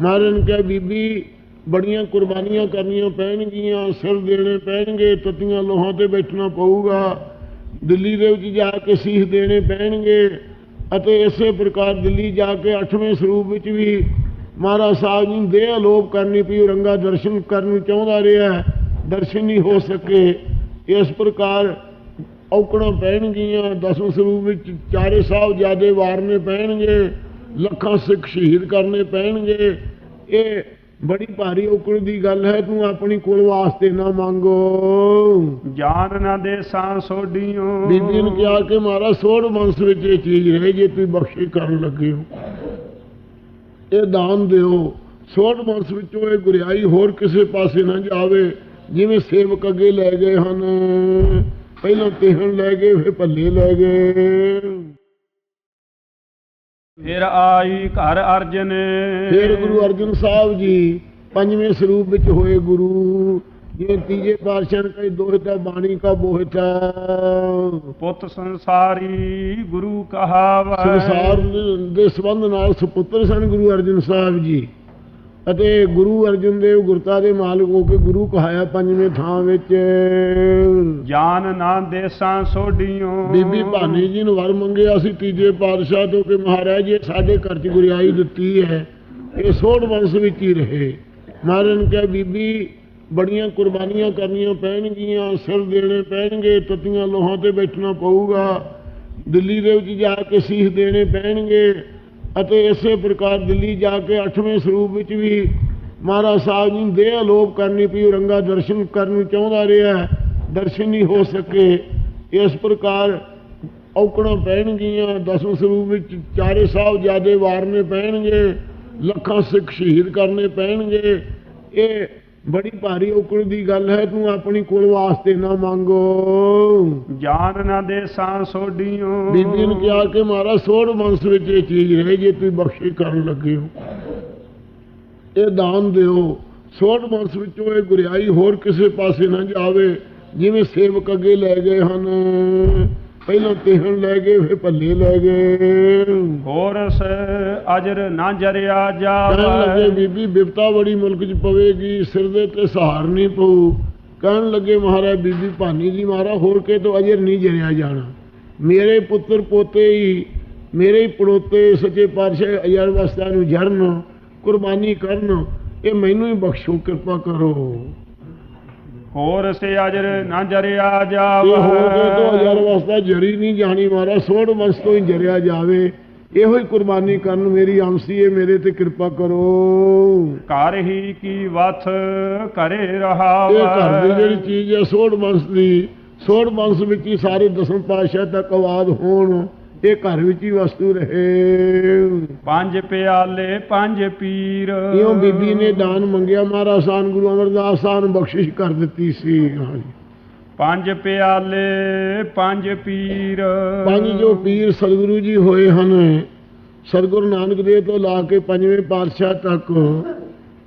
ਮਹਾਰਾਜ ਨੇ ਕਿਹਾ, ਬੀਬੀ, ਬੜੀਆਂ ਕੁਰਬਾਨੀਆਂ ਕਰਨੀਆਂ ਪੈਣਗੀਆਂ, ਸਿਰ ਦੇਣੇ ਪੈਣਗੇ, ਤਤੀਆਂ ਲੋਹਾਂ ਤੇ ਬੈਠਣਾ ਪਊਗਾ। ਦਿੱਲੀ ਦੇ ਵਿੱਚ ਜਾ ਕੇ ਸੀਸ ਦੇਣੇ ਪੈਣਗੇ ਅਤੇ ਇਸੇ ਪ੍ਰਕਾਰ ਦਿੱਲੀ ਜਾ ਕੇ 8ਵੇਂ ਸਰੂਪ ਵਿੱਚ ਵੀ ਮਹਾਰਾਜ ਸਾਹਿਬ ਜੀ ਨੂੰ ਦੇਹ ਅਲੋਪ ਕਰਨੀ ਪਈ, ਰੰਗਾ ਦਰਸ਼ਨ ਕਰਨ ਚਾਹੁੰਦਾ ਰਿਹਾ ਦਰਸ਼ਨ ਨਹੀਂ ਹੋ ਸਕੇ। ਇਸ ਪ੍ਰਕਾਰ ਔਕੜਾਂ ਪੈਣਗੀਆਂ, ਦਸਵੇਂ ਸਰੂਪ ਵਿੱਚ ਚਾਰੇ ਸਾਹਿਬ ਜਿਆਦੇ ਵਾਰਨੇ ਪੈਣਗੇ। ਲੱਖਾਂ ਸਿੱਖ ਸ਼ਹੀਦ ਕਰਨੇ ਪੈਣਗੇ। ਇਹ ਬੜੀ ਭਾਰੀ ਔਕੜ ਦੀ ਗੱਲ ਹੈ ਤੂੰ ਆਪਣੀ ਕੁਲ ਵਾਸਤੇ ਨਾ ਮੰਗੋ। ਜਾਨ ਨਾ ਦੇ ਸਾਂ ਸੋਡੀਓ ਬੀਬੀ ਨੂੰ ਕਿਹਾ ਕਿ ਮਹਾਰਾਜ ਸੋੜ ਵੰਸ਼ ਵਿੱਚ ਇਹ ਚੀਜ਼ ਰਹੇ ਜੇ ਤੁਸੀਂ ਬਖਸ਼ੀ ਕਰਨ ਲੱਗੇ ਹੋ। ਇਹ ਦਾਨ ਦਿਓ। ਸੋੜ ਵੰਸ਼ ਵਿੱਚੋਂ ਇਹ ਗੁਰਿਆਈ ਹੋਰ ਕਿਸੇ ਪਾਸੇ ਨਾ ਜਾਵੇ ਜਿਵੇਂ ਸੇਵਕ ਅੱਗੇ ਲੈ ਗਏ ਹਨ। ਪਹਿਲਾਂ ਤਿਹਣ ਲੈ ਗਏ ਫਿਰ ਭੱਲੇ ਲੈ ਗਏ। ਫਿਰ ਆਈ ਘਰ ਅਰਜਨ। ਫਿਰ ਗੁਰੂ ਅਰਜਨ ਸਾਹਿਬ ਜੀ ਪੰਜਵੇਂ ਸਰੂਪ ਵਿੱਚ ਹੋਏ ਗੁਰੂ। ਜਿਵੇਂ ਤੀਜੇ ਪਾਤਸ਼ਾਹ ਨੇ ਕਹੀ ਦੋਹਿਤਾ ਬਾਣੀ ਕਾ ਬੋਹਿਤਾ ਪੁੱਤ ਸੰਸਾਰੀ ਗੁਰੂ ਕਹਾਵੈ। ਸੰਸਾਰ ਦੇ ਸੰਬੰਧ ਨਾਲ ਸੁਪੁੱਤਰ ਸਨ ਗੁਰੂ ਅਰਜਨ ਸਾਹਿਬ ਜੀ। ਅਤੇ ਗੁਰੂ ਅਰਜਨ ਦੇਵ ਗੁਰਤਾ ਦੇ ਮਾਲਕ ਹੋ ਕੇ ਗੁਰੂ ਕਹਾਇਆ ਪੰਜਵੇਂ ਥਾਂ ਵਿੱਚ ਜਾਨ ਨਾ ਦੇ ਸਾਂ ਸੋਡੀਓ ਬੀਬੀ ਭਾਨੀ ਜੀ ਨੂੰ ਵਰ ਮੰਗਿਆ ਸੀ ਤੀਜੇ ਪਾਤਸ਼ਾਹ ਤੋਂ ਕਿ ਮਹਾਰਾਜ ਇਹ ਸਾਡੇ ਘਰ 'ਚ ਗੁਰਿਆਈ ਦਿੱਤੀ ਹੈ ਇਹ ਸੋੜ ਵੰਸ਼ ਵਿੱਚ ਹੀ ਰਹੇ। ਮਹਾਰਾਜ ਨੇ ਕਿਹਾ ਬੀਬੀ ਬੜੀਆਂ ਕੁਰਬਾਨੀਆਂ ਕਰਨੀਆਂ ਪੈਣਗੀਆਂ ਸਿਰ ਦੇਣੇ ਪੈਣਗੇ ਤਤੀਆਂ ਲੋਹਾਂ ਤੇ ਬੈਠਣਾ ਪਊਗਾ ਦਿੱਲੀ ਦੇ ਵਿੱਚ ਜਾ ਕੇ ਸੀਸ ਦੇਣੇ ਪੈਣਗੇ। ਅਤੇ ਇਸੇ ਪ੍ਰਕਾਰ ਦਿੱਲੀ ਜਾ ਕੇ 8ਵੇਂ ਸਰੂਪ ਵਿੱਚ ਵੀ ਮਹਾਰਾਜ ਸਾਹਿਬ ਜੀ ਨੂੰ ਦੇਹ ਅਲੋਪ ਕਰਨੀ ਪਈ, ਰੰਗਾ ਦਰਸ਼ਨ ਕਰਨ ਚਾਹੁੰਦਾ ਰਿਹਾ ਦਰਸ਼ਨ ਨਹੀਂ ਹੋ ਸਕੇ। ਇਸ ਪ੍ਰਕਾਰ ਔਕੜਾਂ ਪੈਣਗੀਆਂ, ਦਸਵੇਂ ਸਰੂਪ ਵਿੱਚ ਚਾਰੇ ਸਾਹਿਬ ਜਿਆਦੇ ਵਾਰਨੇ ਪੈਣਗੇ, ਲੱਖਾਂ ਸਿੱਖ ਸ਼ਹੀਦ ਕਰਨੇ ਪੈਣਗੇ। ਇਹ ਬੜੀ ਭਾਰੀ ਔਕੜ ਦੀ ਗੱਲ ਹੈ ਤੂੰ ਆਪਣੀ ਕੁਲ ਵਾਸਤੇ ਨਾ ਮੰਗੋ। ਜਾਨ ਨਾ ਦੇ ਸਾਂ ਸੋਡੀਓ ਬੀਬੀ ਨੂੰ ਕਿਹਾ ਕਿ ਮਹਾਰਾਜ ਸੋੜ ਵੰਸ਼ ਵਿੱਚ ਇਹ ਚੀਜ਼ ਰਹੇ ਜੇ ਤੁਸੀਂ ਬਖਸ਼ੀ ਕਰਨ ਲੱਗੇ ਹੋ। ਇਹ ਦਾਨ ਦਿਓ। ਸੋੜ ਵੰਸ਼ ਵਿੱਚੋਂ ਇਹ ਗੁਰਿਆਈ ਹੋਰ ਕਿਸੇ ਪਾਸੇ ਨਾ ਜਾਵੇ ਜਿਵੇਂ ਸੇਵਕ ਅੱਗੇ ਲੈ ਗਏ ਹਨ। ਪਹਿਲਾਂ ਤਿਹਣ ਲੈ ਗਏ ਫਿਰ ਭੱਲੇ ਲੈ ਗਏ। ਹੋਰਸ ਅਜਰ ਨਾ ਜਰਿਆ ਜਾਵੇ। ਬੀਬੀ ਬਿਪਤਾ ਬੜੀ ਮੁਲਕ 'ਚ ਪਵੇਗੀ ਸਿਰ ਦੇ ਤੇ ਸਹਾਰ ਨਹੀਂ ਪਊ। ਕਹਿਣ ਲੱਗੇ ਮਹਾਰਾਜ ਬੀਬੀ ਭਾਨੀ ਜੀ ਮਹਾਰਾ ਹੋਰ ਕੇ ਤੋਂ ਅਜਰ ਨਹੀਂ ਜਰਿਆ ਜਾਣਾ। ਮੇਰੇ ਪੁੱਤਰ ਪੋਤੇ ਹੀ ਮੇਰੇ ਹੀ ਪੜੋਤੇ ਸੱਚੇ ਪਾਤਸ਼ਾਹ ਅਜਰ ਵਸਤਾ ਨੂੰ ਜਰਨ ਕੁਰਬਾਨੀ ਕਰਨ ਇਹ ਮੈਨੂੰ ਹੀ ਬਖਸ਼ੋ ਕਿਰਪਾ ਕਰੋ। ਹੋਰਸ ਅਜਰ ਨਾ ਜਰਿਆ ਇਹ ਹੋ ਕੇ ਤੋਂ ਅਜਰ ਜਾਵੇ ਵਸਤਾ ਜਰੀ ਨਹੀਂ ਜਾਣੀ ਮਹਾਰਾ ਸੋੜ ਵੰਸ਼ ਤੋਂ ਹੀ ਜਰਿਆ ਜਾਵੇ। ਇਹੋ ਹੀ ਕੁਰਬਾਨੀ ਕਰਨ ਮੇਰੀ ਅੰਸੀ ਹੈ ਮੇਰੇ ਤੇ ਕਿਰਪਾ ਕਰੋ। ਘਰ ਹੀ ਕੀ ਵਥ ਕਰੇ ਇਹ ਘਰ ਦੀ ਰਹਾਵੈ ਜਿਹੜੀ ਚੀਜ਼ ਹੈ ਸੋੜ ਵੰਸ਼ ਦੀ ਸੋੜ ਵੰਸ਼ ਵਿੱਚ ਹੀ ਸਾਰੇ ਦਸਮ ਪਾਤਸ਼ਾਹ ਤੱਕ ਆਵਾਜ਼ ਹੋਣ। ਇਹ ਘਰ ਵਿੱਚ ਹੀ ਵਸਤੂ ਰਹੇ। ਪੰਜ ਪਿਆਲੇ ਪੰਜ ਪੀਰ। ਇਉਂ ਬੀਬੀ ਨੇ ਦਾਨ ਮੰਗਿਆ ਮਹਾਰਾਜ ਸਾਨ ਗੁਰੂ ਅਮਰਦਾਸ ਸਾਹਿਬ ਨੂੰ ਬਖਸ਼ਿਸ਼ ਕਰ ਦਿੱਤੀ ਸੀ। ਹਾਂਜੀ। ਪੰਜ ਪਿਆਲੇ ਪੰਜ ਪੀਰ। ਪੰਜ ਜੋ ਪੀਰ ਸਤਿਗੁਰੂ ਜੀ ਹੋਏ ਹਨ ਸਤਿਗੁਰੂ ਨਾਨਕ ਦੇਵ ਤੋਂ ਲਾ ਕੇ ਪੰਜਵੇਂ ਪਾਤਸ਼ਾਹ ਤੱਕ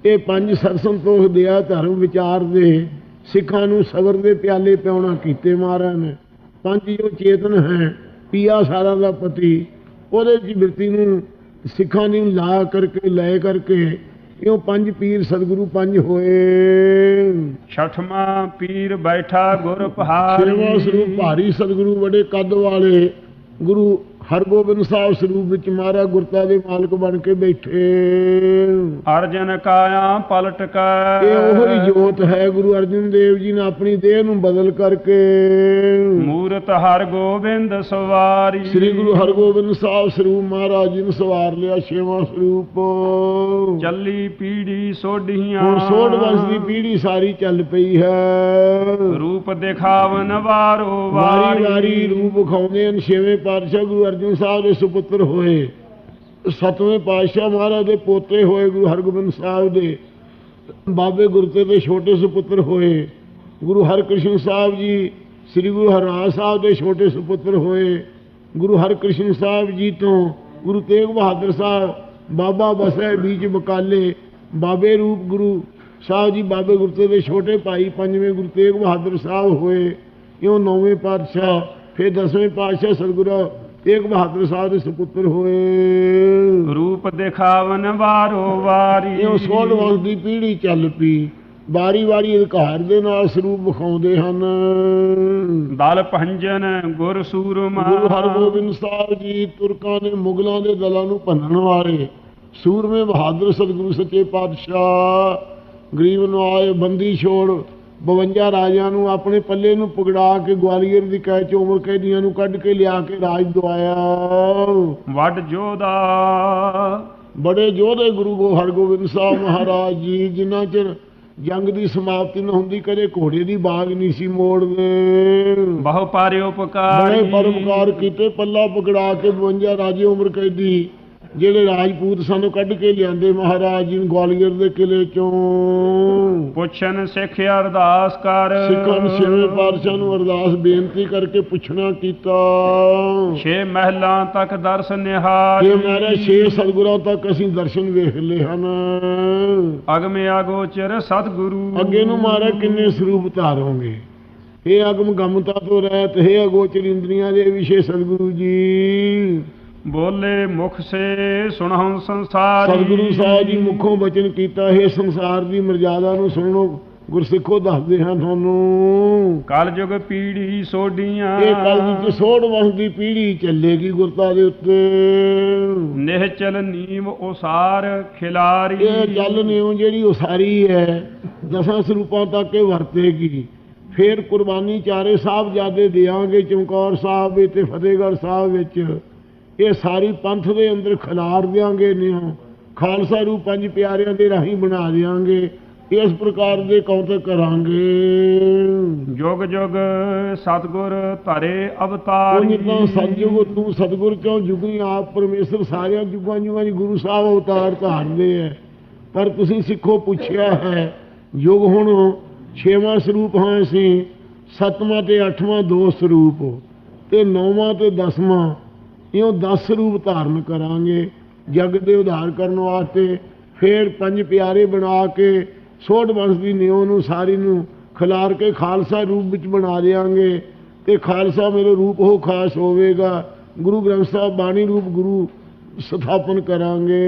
ਇਹ ਪੰਜ ਸਤ ਸੰਤੋਖ ਦਿਆ ਧਰਮ ਵਿਚਾਰ ਦੇ ਸਿੱਖਾਂ ਨੂੰ ਸਬਰ ਦੇ ਪਿਆਲੇ ਪਿਉਣਾ ਕੀਤੇ ਮਹਾਰਾਜ ਨੇ। ਪੰਜ ਜੋ ਚੇਤਨ ਹੈ ਪੀਆ ਸਾਰਾ ਦਾ ਪਤੀ ਉਹਦੇ ਦੀ ਬਿਰਤੀ ਨੂੰ ਸਿੱਖਾਂ ਨੂੰ ਲਾ ਕਰਕੇ ਲੈ ਕਰਕੇ ਇਉਂ ਪੰਜ ਪੀਰ ਸਤਿਗੁਰੂ ਪੰਜ ਹੋਏ। ਛਠਵਾਂ ਪੀਰ ਬੈਠਾ ਗੁਰ ਪਹਾੜੀ ਸਰੂਪ ਭਾਰੀ ਸਤਿਗੁਰੂ ਬੜੇ ਕੱਦ ਵਾਲੇ ਗੁਰੂ ਹਰਗੋਬਿੰਦ ਸਾਹਿਬ ਸਰੂਪ ਵਿੱਚ ਮਹਾਰਾਜ ਗੁਰਤਾ ਦੇ ਮਾਲਕ ਬਣ ਕੇ ਬੈਠੇ। ਅਰਜਨ ਕਾਇਆ ਪਲਟ ਕੈ। ਇਹ ਉਹੀ ਜੋਤ ਹੈ ਗੁਰੂ ਅਰਜਨ ਦੇਵ ਜੀ ਨੇ ਆਪਣੀ ਦੇਹ ਨੂੰ ਬਦਲ ਕਰਕੇ। ਮੂਰਤ ਹਰ ਗੋਬਿੰਦ ਸਵਾਰੀ। ਸ੍ਰੀ ਗੁਰੂ ਹਰਗੋਬਿੰਦ ਸਾਹਿਬ ਸਰੂਪ ਮਹਾਰਾਜ ਜੀ ਨੂੰ ਸਵਾਰ ਲਿਆ ਛੇਵਾਂ ਸਰੂਪ। ਚੱਲੀ ਪੀੜੀ ਸੋਢੀਆਂ। ਹੁਣ ਸੋਢ ਵੰਸ਼ ਦੀ ਪੀੜ੍ਹੀ ਸਾਰੀ ਚੱਲ ਪਈ ਹੈ। ਰੂਪ ਦਿਖਾਵਨ ਵਾਰੋ ਵਾਰੀ ਵਾਰੀ। ਰੂਪ ਵਿਖਾਉਂਦੇ ਹਨ ਛੇਵੇਂ ਪਾਤਸ਼ਾਹ ਗੁਰੂ ਅਰਜਨ ਸਾਹਿਬ ਦੇ ਸੁਪੁੱਤਰ ਹੋਏ, ਸਤਵੇਂ ਪਾਤਸ਼ਾਹ ਮਹਾਰਾਜ ਦੇ ਪੋਤੇ ਹੋਏ ਗੁਰੂ ਹਰਗੋਬਿੰਦ ਸਾਹਿਬ ਦੇ, ਬਾਬੇ ਗੁਰਤੇ ਦੇ ਛੋਟੇ ਸੁਪੁੱਤਰ ਹੋਏ, ਗੁਰੂ ਹਰਕ੍ਰਿਸ਼ਨ ਸਾਹਿਬ ਜੀ, ਸ੍ਰੀ ਗੁਰੂ ਹਰਰਾਜ ਸਾਹਿਬ ਦੇ ਛੋਟੇ ਸੁਪੁੱਤਰ ਹੋਏ, ਗੁਰੂ ਹਰਕ੍ਰਿਸ਼ਨ ਸਾਹਿਬ ਜੀ ਤੋਂ ਗੁਰੂ ਤੇਗ ਬਹਾਦਰ ਸਾਹਿਬ, ਬਾਬਾ ਬਸੈ ਬੀਜ ਬਕਾਲੇ, ਬਾਬੇ ਰੂਪ ਗੁਰੂ ਸਾਹਿਬ ਜੀ, ਬਾਬੇ ਗੁਰਤੇ ਦੇ ਛੋਟੇ ਭਾਈ ਪੰਜਵੇਂ ਗੁਰੂ ਤੇਗ ਬਹਾਦਰ ਸਾਹਿਬ ਹੋਏ, ਇਉਂ ਨੌਵੇਂ ਪਾਤਸ਼ਾਹ, ਫਿਰ ਦਸਵੇਂ ਪਾਤਸ਼ਾਹ ਸਤਿਗੁਰੂ ਏਕ ਬਹਾਦਰ ਸਾਹਿਬ ਦੇ ਸੁਪੁੱਤਰ ਹੋਏ। ਰੂਪ ਦਿਖਾਵਨ ਵਾਰੋ ਵਾਰੀ। ਇਹ ਸੋਢ ਵੰਸ਼ ਦੀ ਪੀੜ੍ਹੀ ਚੱਲ ਪਈ। ਵਾਰੀ ਵਾਰੀ ਅਧਿਕਾਰ ਦੇ ਨਾਲ ਸਰੂਪ ਵਿਖਾਉਂਦੇ ਹਨ। ਦਲ ਭੰਜਨ ਗੁਰ ਸੂਰਮਾ। ਗੁਰੂ ਹਰਗੋਬਿੰਦ ਸਾਹਿਬ ਜੀ ਤੁਰਕਾਂ ਦੇ ਮੁਗਲਾਂ ਦੇ ਦਲਾਂ ਨੂੰ ਭੰਨਣ ਵਾਲੇ ਸੂਰਮੇ ਬਹਾਦਰ ਸਤਿਗੁਰੂ ਸੱਚੇ ਪਾਤਸ਼ਾਹ ਗਰੀਬ ਨਵਾਜ ਬੰਦੀ ਛੋੜ 52 ਰਾਜਿਆਂ ਨੂੰ ਆਪਣੇ ਪੱਲੇ ਨੂੰ ਪਗੜਾ ਕੇ ਗਵਾਲੀਅਰ ਦੀ ਕੈਦ ਚ ਉਮਰ ਕੈਦੀਆਂ ਨੂੰ ਕੱਢ ਕੇ ਲਿਆ ਕੇ ਰਾਜ ਦਵਾਇਆ। ਵੱਡ ਜੋਦਾ ਬੜੇ ਯੋਧੇ ਗੁਰੂ ਹਰਗੋਬਿੰਦ ਸਾਹਿਬ ਮਹਾਰਾਜ ਜੀ ਜਿਨ੍ਹਾਂ ਚਿਰ ਜੰਗ ਦੀ ਸਮਾਪਤੀ ਨਾ ਹੁੰਦੀ ਕਦੇ ਘੋੜੇ ਦੀ ਬਾਗ ਨਹੀਂ ਸੀ ਮੋੜਦੇ। ਬਹੁ ਪਾਰੇ ਉਪਕਾਰ ਬੜੇ ਪਰਮਕਾਰ ਕੀਤੇ ਪੱਲਾ ਪਕੜਾ ਕੇ 52 ਰਾਜੇ ਉਮਰ ਕੈਦੀ। ਜਿਹੜੇ ਰਾਜਪੂਤ ਸਾਨੂੰ ਕੱਢ ਕੇ ਲਿਆਂਦੇ ਮਹਾਰਾਜ ਜੀ ਨੂੰ ਗਵਾਲੀਅਰ ਦੇ ਕਿਲੇ ਚੋਂ। ਪੁੱਛਨ ਸਿੱਖ ਅਰਦਾਸ ਕਰ। ਸਿੱਖਾਂ ਨੂੰ ਛੇਵੇਂ ਪਾਤਸ਼ਾਹ ਨੂੰ ਅਰਦਾਸ ਬੇਨਤੀ ਕਰਕੇ ਪੁੱਛਣਾ ਕੀਤਾ। ਛੇ ਮਹਿਲਾਂ ਤੱਕ ਦਰਸ ਨਿਹਾਰੀ। ਇਹ ਮੇਰੇ ਛੇ ਸਤਿਗੁਰਾਂ ਤੱਕ ਅਸੀਂ ਦਰਸ਼ਨ ਵੇਖ ਲਏ ਹਨ। ਅਗਮੇ ਅਗੋਚਰ ਸਤਿਗੁਰੂ। ਅੱਗੇ ਨੂੰ ਮਾਰਾ ਕਿੰਨੇ ਸਰੂਪ ਧਾਰੋਗੇ ਇਹ ਅਗਮ ਗਮਤਾ ਤੋਂ ਰਹਿਤ ਹੈ ਅਗੋਚਰ ਇੰਦਰੀਆਂ ਦੇ ਵਿਸ਼ੇ ਸਤਿਗੁਰੂ ਜੀ। ਬੋਲੇ ਮੁਖ ਸੇ ਸੁਣਹੁ ਸੰਸਾਰੀ। ਸਤਿਗੁਰੂ ਸਾਹਿਬ ਜੀ ਮੁਖੋਂ ਬਚਨ ਕੀਤਾ ਹੈ ਸੰਸਾਰ ਦੀ ਮਰਜ਼ਾਦਾ ਨੂੰ ਸੁਣੋ ਗੁਰਸਿੱਖੋ ਦੱਸਦੇ ਹਾਂ ਤੁਹਾਨੂੰ। ਕਲ ਯੁਗ ਪੀੜੀ ਸੋਡੀਆਂ। ਇਹ ਕੱਲ ਦੀ ਸੋੜ ਵੰਸ਼ ਦੀ ਪੀੜ੍ਹੀ ਚੱਲੇਗੀ ਗੁਰਤਾ ਦੇ ਉੱਤੇ। ਨਿਹਚਲ ਨੀਮ ਉਸਾਰ ਖਿਲਾਰੀ। ਇਹ ਜਲ ਨਿਉ ਜਿਹੜੀ ਉਸਾਰੀ ਹੈ ਦਸਾਂ ਸਰੂਪਾਂ ਤੱਕ ਇਹ ਵਰਤੇਗੀ। ਫੇਰ ਕੁਰਬਾਨੀ ਚਾਰੇ ਸਾਹਿਬ ਜਾਦੇ ਦਿਆਂਗੇ ਚਮਕੌਰ ਸਾਹਿਬ ਵਿੱਚ ਤੇ ਫਤਿਹਗੜ੍ਹ ਸਾਹਿਬ ਵਿੱਚ। ਇਹ ਸਾਰੀ ਪੰਥ ਦੇ ਅੰਦਰ ਖਿਲਾਰ ਦਿਆਂਗੇ ਨਿਉ। ਖਾਲਸਾ ਰੂਪ ਪੰਜ ਪਿਆਰਿਆਂ ਦੇ ਰਾਹੀਂ ਬਣਾ ਦਿਆਂਗੇ। ਇਸ ਪ੍ਰਕਾਰ ਦੇ ਕੌਂਤੇ ਕਰਾਂਗੇ। ਜੁਗ ਜੁਗ ਸਤਗੁਰ ਧਰੇ ਅਵਤਾਰੀ ਜਿੱਦਾਂ ਸਤਜੁਗ ਤੂੰ ਸਤਗੁਰ ਕਿਉਂ ਜੁਗੀ ਆਪ ਪਰਮੇਸ਼ਰ ਸਾਰਿਆਂ ਜੁਗਾਂ ਜੁਗਾਂ 'ਚ ਗੁਰੂ ਸਾਹਿਬ ਅਵਤਾਰ ਧਾਰਦੇ ਐ। ਪਰ ਤੁਸੀਂ ਸਿੱਖੋ ਪੁੱਛਿਆ ਹੈ ਯੁਗ ਹੁਣ ਛੇਵਾਂ ਸਰੂਪ ਹਾਂ ਅਸੀਂ ਸੱਤਵਾਂ ਤੇ ਅੱਠਵਾਂ ਦੋ ਸਰੂਪ ਤੇ ਨੌਵਾਂ ਤੇ ਦਸਵਾਂ ਇਉਂ 10 ਰੂਪ ਧਾਰਨ ਕਰਾਂਗੇ, ਜਗ ਦੇ ਉਧਾਰ ਕਰਨ ਵਾਸਤੇ, ਫੇਰ ਪੰਜ ਪਿਆਰੇ ਬਣਾ ਕੇ, ਸੋਢ ਵੰਸ਼ ਦੀ ਨਿਉ ਨੂੰ ਸਾਰੀ ਨੂੰ ਖਿਲਾਰ ਕੇ ਖਾਲਸਾ ਰੂਪ ਵਿੱਚ ਬਣਾ ਦੇਾਂਗੇ ਤੇ ਖਾਲਸਾ ਮੇਰੇ ਰੂਪ ਉਹ ਖਾਸ ਹੋਵੇਗਾ। ਗੁਰੂ ਗ੍ਰੰਥ ਸਾਹਿਬ ਬਾਣੀ ਰੂਪ ਗੁਰੂ ਸਥਾਪਨ ਕਰਾਂਗੇ।